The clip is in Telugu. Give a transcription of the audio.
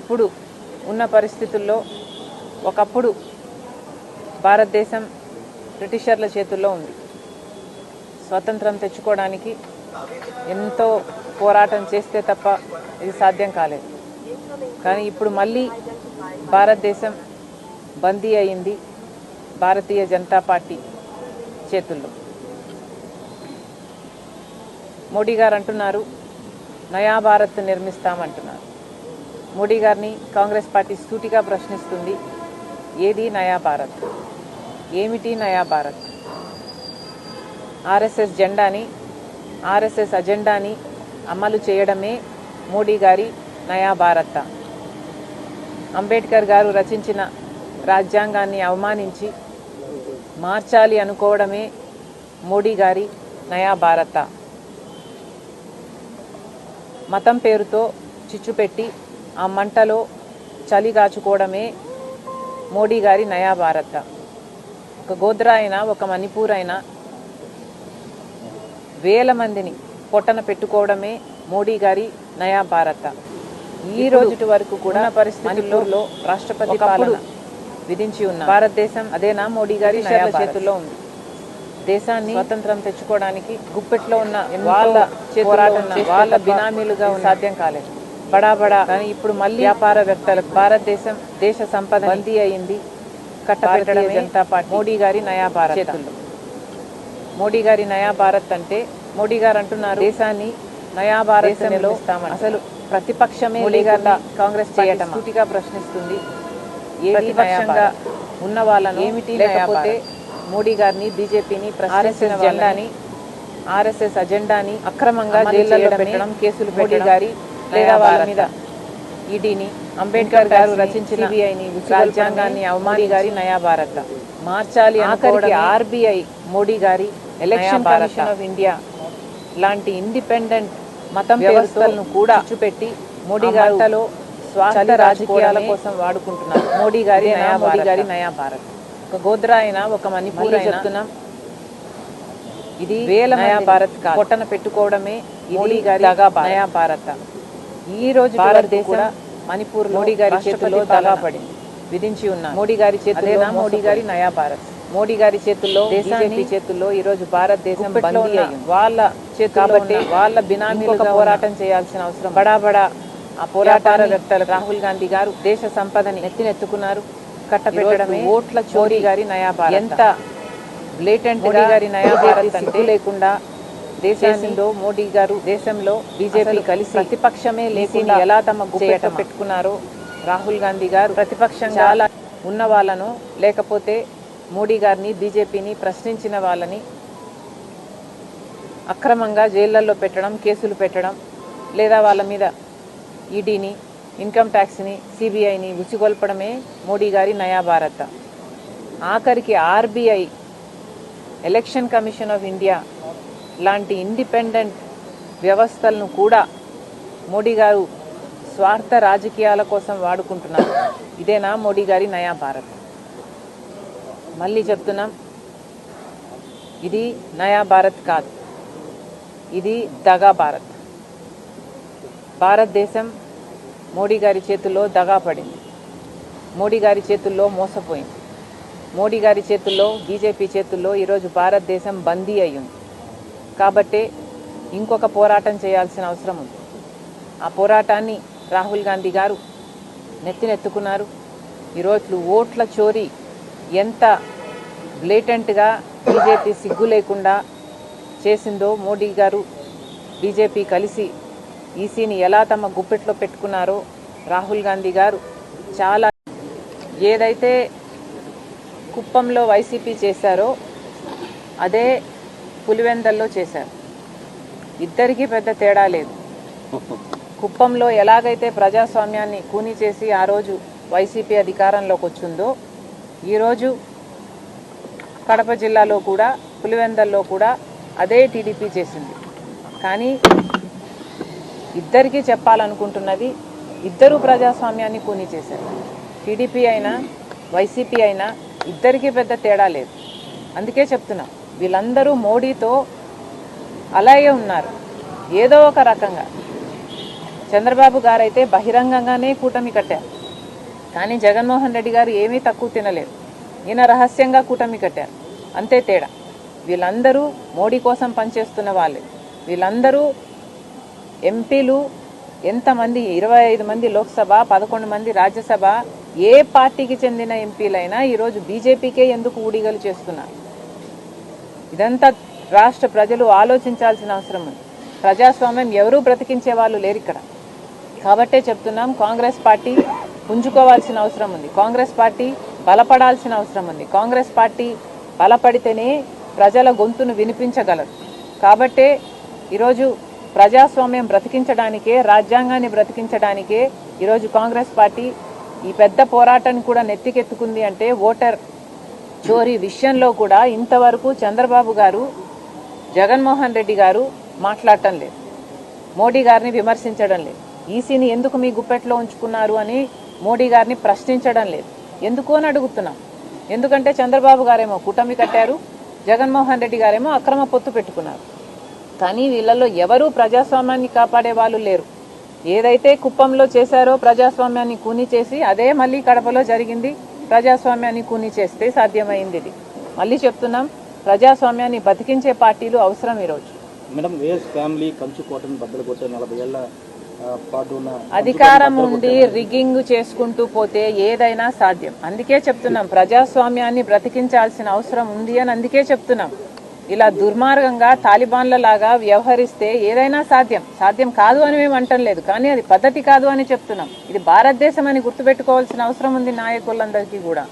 ఇప్పుడు ఉన్న పరిస్థితుల్లో ఒకప్పుడు భారతదేశం బ్రిటిషర్ల చేతుల్లో ఉంది. స్వతంత్రం తెచ్చుకోవడానికి ఎంతో పోరాటం చేస్తే తప్ప ఇది సాధ్యం కాలేదు. కానీ ఇప్పుడు మళ్ళీ భారతదేశం బందీ అయింది భారతీయ జనతా పార్టీ చేతుల్లో. మోడీ గారు అంటున్నారు నయా భారత్ నిర్మిస్తామంటున్నారు. మోడీ గారిని కాంగ్రెస్ పార్టీ సూటిగా ప్రశ్నిస్తుంది. ఏది నయా భారత్? ఏమిటి నయా భారత్? ఆర్ఎస్ఎస్ జెండాని ఆర్ఎస్ఎస్ అజెండాని అమలు చేయడమే మోడీ గారి నయా భారత. అంబేద్కర్ గారు రచించిన రాజ్యాంగాన్ని అవమానించి మార్చాలి అనుకోవడమే మోడీ గారి నయా భారత. మతం పేరుతో చిచ్చుపెట్టి ఆ మంటలో చలి కాచుకోవడమే మోడీ గారి నయా భారత ఒక గోద్రా అయినా ఒక మణిపూర్ అయినా వేల మందిని పొట్టన పెట్టుకోవడమే మోడీ గారి నయా భారత ఈ రోజుటి వరకు కూడా మణిపూర్లో రాష్ట్రపతి పాలన విధించి ఉన్న భారతదేశం అదేనా మోడీ గారి చేతుల్లో ఉంది. దేశాన్ని స్వతంత్రం తెచ్చుకోవడానికి గుప్పెట్లో ఉన్న వాళ్ళ పోరాటం వాళ్ళ బినామీలుగా సాధ్యం కాలేదు. బడా బడా. కానీ ఇప్పుడు మళ్ళీ వ్యాపారవేత్తలకు భారతదేశం దేశ సంపద బందీ అయింది. కట్టబెట్టడమే జనతా పార్టీ మోడీ గారి నయా భారత్ చేతుల్లో. మోడీ గారి నయా భారత్ అంటే మోడీ గారు అంటున్నారు దేశాన్ని నయా భారతంలో అసలు ప్రతిపక్షమే లేకుండా కాంగ్రెస్ చేయటం సూటిగా ప్రశ్నిస్తుంది. ఏ ప్రతిపక్షంగా ఉన్న వాళ్ళను ఏమిటి లేకపోతే మోడీ గారిని బీజేపీని ఆర్ఎస్ఎస్ జెండాని? ఆర్ఎస్ఎస్ అజెండాని అక్రమంగా జైల్లో పెట్టడం కేసులు మోడీ గారి లేదా వాళ్ళ మీద ఈడీని అంబేద్కర్ గారు రచించిన రాజ్యాంగాన్ని అవమాని గారి నయా భారత మార్చాలి ఆఖరికి ఆర్బీఐ మోడీ గారి ఎలక్షన్ కమిషన్ ఆఫ్ ఇండియా లాంటి ఇండిపెండెంట్ మతం వ్యవస్థలను కూడా పెట్టి మోడీ గారిలో స్వార్థ రాజకీయాల కోసం వాడుకుంటున్నారు. మోడీ గారి నయా మోడీ గారి నయా భారత్ ఒక గోద్రా అయినా ఒక మణిపూర్ చెప్తున్నాం ఇది వేల నయా భారత్ కాదు. పొట్టన పెట్టుకోవడమే మోడీ గారి నయా భారత ఈ రోజు భారతదేశం మణిపూర్ మోడీ గారి చేతుల్లో దగా పడింది విధించి ఉన్న మోడీ గారి చేతుల్లో మోడీ గారి నయా భారత్? మోడీ గారి చేతుల్లో దేశాన్ని చేతుల్లో ఈ రోజు భారతదేశం బందీ వాళ్ళ కాబట్టి వాళ్ళ బినామీలుగా పోరాటం చేయాల్సిన అవసరం బడా బడా ఆ పోరాటాల రాహుల్ గాంధీ గారు దేశ సంపదని నెత్తినెత్తుకున్నారు. కట్టబెట్టడమే ఓట్ల చోరీ. గారి నయా భారత్. ఎంత బ్లేటెంట్ గారి నయా భారత్ అంటే లేకుండా దేశంలో మోడీ గారు దేశంలో బీజేపీ కలిసి ప్రతిపక్షమే లేకుండా ఎలా తమ గుప్పేట పెట్టుకున్నారో రాహుల్ గాంధీ గారు ప్రతిపక్షం చాలా ఉన్న వాళ్ళను లేకపోతే మోడీ గారిని బీజేపీని ప్రశ్నించిన వాళ్ళని అక్రమంగా జైళ్ళలో పెట్టడం కేసులు పెట్టడం లేదా వాళ్ళ మీద ఈడీని ఇన్కమ్ ట్యాక్స్ని సిబిఐని ఉచిగొల్పడమే మోడీ గారి నయా భారత ఆఖరికి RBI election commission of India లాంటి ఇండిపెండెంట్ వ్యవస్థలను కూడా మోడీ గారు స్వార్థ రాజకీయాల కోసం వాడుకుంటున్నారు. ఇదేనా మోడీ గారి నయా భారత్? మళ్ళీ చెప్తున్నాం. ఇది నయా భారత్ కాదు. ఇది దగా భారత్. భారతదేశం మోడీ గారి చేతుల్లో దగా పడింది. మోడీ గారి చేతుల్లో మోసపోయింది. మోడీ గారి చేతుల్లో బీజేపీ చేతుల్లో ఈరోజు భారతదేశం బందీ అయ్యింది. కాబట్టే ఇంకొక పోరాటం చేయాల్సిన అవసరం ఉంది. ఆ పోరాటాన్ని రాహుల్ గాంధీ గారు నెత్తినెత్తుకున్నారు. ఈరోజు ఓట్ల చోరీ ఎంత బ్లేటెంట్గా బీజేపీ సిగ్గు లేకుండా చేసిందో మోడీ గారు బీజేపీ కలిసి ఈసీని ఎలా తమ గుప్పెట్లో పెట్టుకున్నారో రాహుల్ గాంధీ గారు చాలా ఏదైతే కుప్పంలో వైసీపీ చేశారో అదే పులివెందల్లో చేశారు. ఇద్దరికీ పెద్ద తేడా లేదు. కుప్పంలో ఎలాగైతే ప్రజాస్వామ్యాన్ని కూని చేసి ఆ రోజు వైసీపీ అధికారంలోకి వచ్చిందో ఈరోజు కడప జిల్లాలో కూడా పులివెందల్లో కూడా అదే టీడీపీ చేసింది. కానీ ఇద్దరికీ చెప్పాలనుకుంటున్నది ఇద్దరు ప్రజాస్వామ్యాన్ని కూని చేశారు. టీడీపీ అయినా వైసీపీ అయినా ఇద్దరికీ పెద్ద తేడా లేదు. అందుకే చెప్తున్నా వీళ్ళందరూ మోడీతో అలాగే ఉన్నారు. ఏదో ఒక రకంగా. చంద్రబాబు గారైతే బహిరంగంగానే కూటమి కట్టారు. కానీ జగన్మోహన్ రెడ్డి గారు ఏమీ తక్కువ తినలేదు. ఈయన రహస్యంగా కూటమి కట్టారు. అంతే తేడా. వీళ్ళందరూ మోడీ కోసం పనిచేస్తున్న వాళ్ళే. వీళ్ళందరూ ఎంపీలు ఎంతమంది? ఇరవై ఐదు మంది లోక్సభ పదకొండు మంది రాజ్యసభ. ఏ పార్టీకి చెందిన ఎంపీలైనా ఈరోజు బీజేపీకే ఎందుకు ఊడిగలు చేస్తున్నారు? ఇదంతా రాష్ట్ర ప్రజలు ఆలోచించాల్సిన అవసరం ఉంది. ప్రజాస్వామ్యం ఎవరూ బ్రతికించే వాళ్ళు లేరు ఇక్కడ. కాబట్టే చెప్తున్నాం కాంగ్రెస్ పార్టీ పుంజుకోవాల్సిన అవసరం ఉంది. కాంగ్రెస్ పార్టీ బలపడాల్సిన అవసరం ఉంది. కాంగ్రెస్ పార్టీ బలపడితేనే ప్రజల గొంతును వినిపించగలరు. కాబట్టే ఈరోజు ప్రజాస్వామ్యం బ్రతికించడానికే రాజ్యాంగాన్ని బ్రతికించడానికే ఈరోజు కాంగ్రెస్ పార్టీ ఈ పెద్ద పోరాటాన్ని కూడా నెత్తికెత్తుకుంది అంటే ఓటర్ చోరీ విషయంలో కూడా ఇంతవరకు చంద్రబాబు గారు జగన్మోహన్ రెడ్డి గారు మాట్లాడటం లేదు. మోడీ గారిని విమర్శించడం లేదు. ఈసీని ఎందుకు మీ గుప్పెట్లో ఉంచుకున్నారు అని మోడీ గారిని ప్రశ్నించడం లేదు. ఎందుకు అని అడుగుతున్నాం. ఎందుకంటే చంద్రబాబు గారేమో కూటమి కట్టారు జగన్మోహన్ రెడ్డి గారేమో అక్రమ పొత్తు పెట్టుకున్నారు. కానీ వీళ్ళల్లో ఎవరూ ప్రజాస్వామ్యాన్ని కాపాడే వాళ్ళు లేరు. ఏదైతే కుప్పంలో చేశారో ప్రజాస్వామ్యాన్ని కూని చేసి అదే మళ్ళీ కడపలో జరిగింది. ప్రజాస్వామ్యాన్ని కూని చేస్తే సాధ్యమైంది ఇది మళ్ళీ చెప్తున్నాం ప్రజాస్వామ్యాన్ని బతికించే పార్టీలు అవసరం ఈరోజు. మేడం వేస్ ఫ్యామిలీ కంచుకోటను బద్దలు కొట్టే నలభై అధికారం ఉండి రిగ్గింగ్ చేసుకుంటూ పోతే ఏదైనా సాధ్యం. అందుకే చెప్తున్నాం ప్రజాస్వామ్యాన్ని బ్రతికించాల్సిన అవసరం ఉంది అని అందుకే చెప్తున్నాం. ఇలా దుర్మార్గంగా తాలిబాన్ల లాగా వ్యవహరిస్తే ఏదైనా సాధ్యం. సాధ్యం కాదు అని మేము అంటం లేదు కానీ అది పద్ధతి కాదు అని చెప్తున్నాం. ఇది భారతదేశం అని గుర్తుపెట్టుకోవాల్సిన అవసరం ఉంది నాయకులందరికీ కూడా.